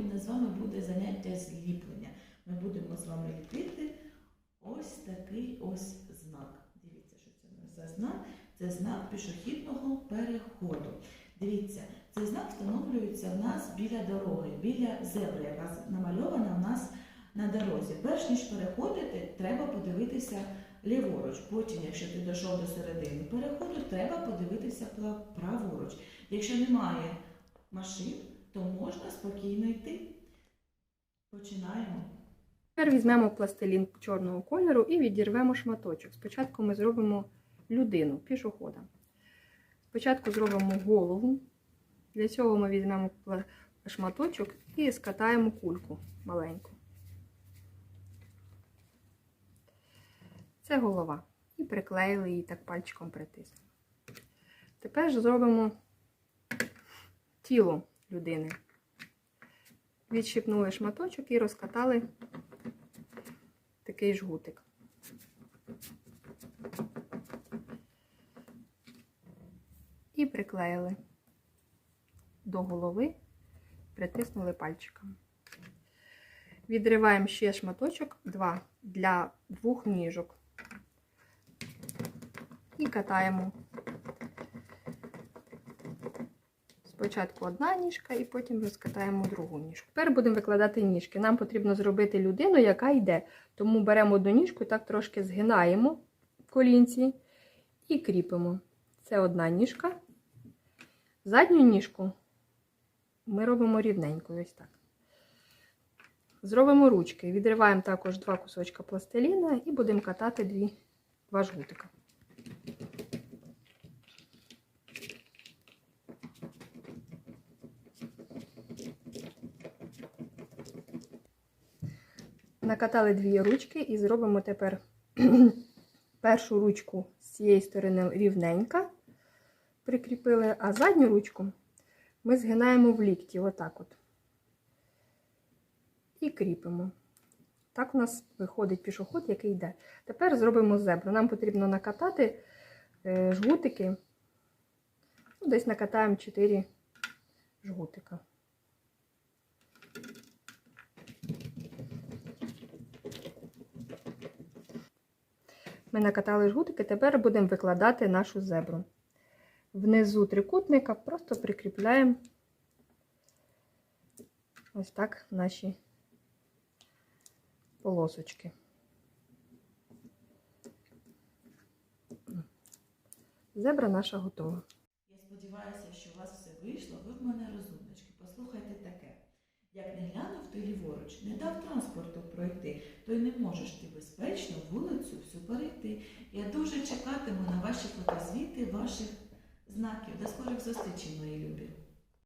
у нас з вами буде заняття з ліплення. Ми будемо з вами ліпити ось такий ось знак. Дивіться, що це у за знак. Це знак пішохідного переходу. Дивіться, цей знак встановлюється в нас біля дороги, біля зебри, яка намальована в нас на дорозі. Перш ніж переходити, треба подивитися ліворуч. Потім, якщо ти дійшов до середини переходу, треба подивитися праворуч. Якщо немає машин, то можна спокійно йти. Починаємо. Тепер візьмемо пластилін чорного кольору і відірвемо шматочок. Спочатку ми зробимо людину, пішохода. Спочатку зробимо голову. Для цього ми візьмемо шматочок і скатаємо кульку маленьку. Це голова. І приклеїли її так пальчиком притиснули. Тепер зробимо тіло людини. Відщипнули шматочок і розкатали такий жгутик. І приклеїли до голови, притиснули пальчиком. Відриваємо ще шматочок, два для двох ніжок. І катаємо. Спочатку одна ніжка, і потім розкатаємо другу ніжку. Тепер будемо викладати ніжки. Нам потрібно зробити людину, яка йде. Тому беремо одну ніжку, так трошки згинаємо колінці і кріпимо. Це одна ніжка. Задню ніжку ми робимо рівненько, ось так. Зробимо ручки. Відриваємо також два кусочка пластиліна і будемо катати дві, два жгутика. Накатали дві ручки і зробимо тепер першу ручку з цієї сторони рівненька, прикріпили, а задню ручку ми згинаємо в лікті, отак от. І кріпимо. Так у нас виходить пішоход, який йде. Тепер зробимо зебру. Нам потрібно накатати е, жгутики. Ну, Десь накатаємо 4 жгутика. Ми накатали жгутики, тепер будемо викладати нашу зебру. Внизу трикутника просто прикріпляємо ось так наші полосочки. Зебра наша готова. Я сподіваюся, що у вас все вийшло. Ви в мене розумнички. Як не глянув ти ліворуч, не дав транспорту пройти, то й не можеш ти безпечно вулицю всю перейти. Я дуже чекатиму на ваші фотозвіти ваших знаків. До скорих зустрічей, мої любі.